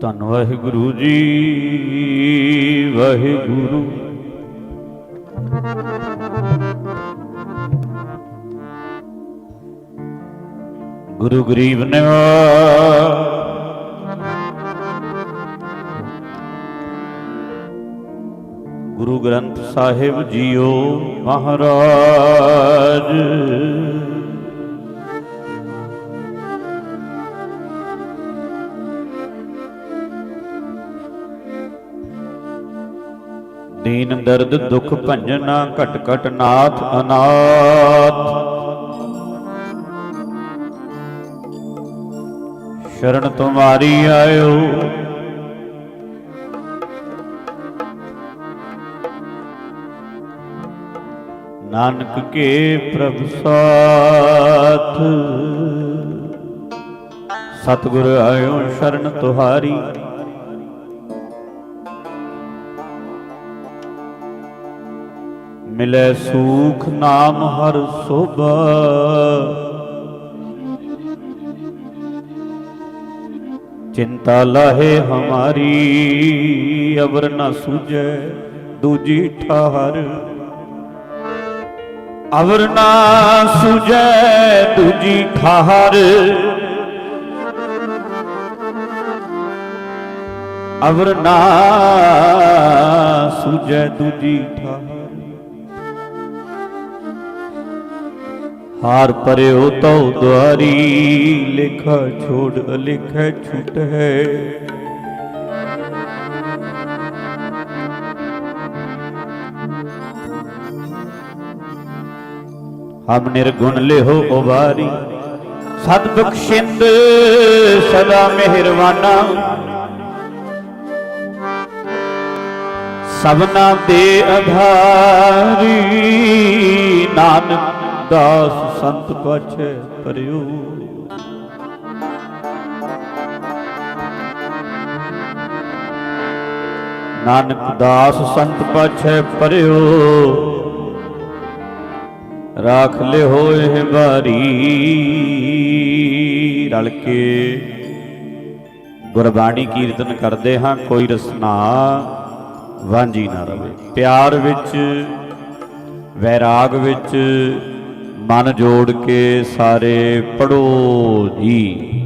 ਧੰਨ ਵਾਹਿਗੁਰੂ ਜੀ ਵਾਹਿਗੁਰੂ। ਗੁਰੂ ਗਰੀਬ ਨਿਵਾਸ। ਗੁਰੂ ਗ੍ਰੰਥ ਸਾਹਿਬ ਜੀਓ ਮਹਾਰਾਜ। ਦੀਨ ਦਰਦ ਦੁਖ ਭੰਜਨਾ ਘਟ ਘਟ ਨਾਥ ਅਨਾਥ। ਸ਼ਰਨ ਤੁਮਾਰੀ ਆਇਓ। ਨਾਨਕ ਕੇ ਪ੍ਰਭ ਸਾਥ। ਸਤਿਗੁਰ ਆਇਓ ਸ਼ਰਨ ਤੁਹਾਰੀ। ਮਿਲੇ ਸੂਖ ਨਾਮ ਹਰ ਸੁਭ। ਚਿੰਤਾ ਲਾਹੇ ਹਮਾਰੀ, ਅਵਰ ਨ ਸੁਜੈ ਦੂਜੀ ਠਾਹਰ। ਅਵਰ ਨਾ ਸੁਜੈ ਦੂਜੀ ਠਾਹਰ। ਅਵਰ ਨਾ ਸੁਜੈ ਦੂਜੀ ਠਾਹਰ। ਹਾਰ ਪਰਿਓ ਤਉ ਦੁਆਰੀ, ਲਿਖਾ ਛੋੜ ਅਲਿਖੈ ਛੁਟ ਹੈ। ਹਮ ਨਿਰਗੁਣ ਲਿਹੋ ਉਬਾਰੀ ਸਤ ਬਖਸ਼ਿੰਦ ਸਦਾ ਮਿਹਰਵਾਨਾ। ਸਭਨਾ ਦੇ ਆਧਾਰੀ ਨਾਨਕ ਦਾਸ ਸੰਤ ਪਾਛੇ ਪਰਿਓ ਨਾਨਕ ਦਾਸ ਸੰਤ ਪਾਛੇ ਪਰਿਓ ਰਾਖ ਲਿਓ ਇਹ ਬਾਰੀ ਰਲ ਕੇ ਗੁਰਬਾਣੀ ਕੀਰਤਨ ਕਰਦੇ ਹਾਂ, ਕੋਈ ਰਸਨਾ ਵਾਂਝੀ ਨਾ ਰਵੇ। ਪਿਆਰ ਵਿੱਚ, ਵੈਰਾਗ ਵਿੱਚ ਮਨ ਜੋੜ ਕੇ ਸਾਰੇ ਪੜੋ ਜੀ।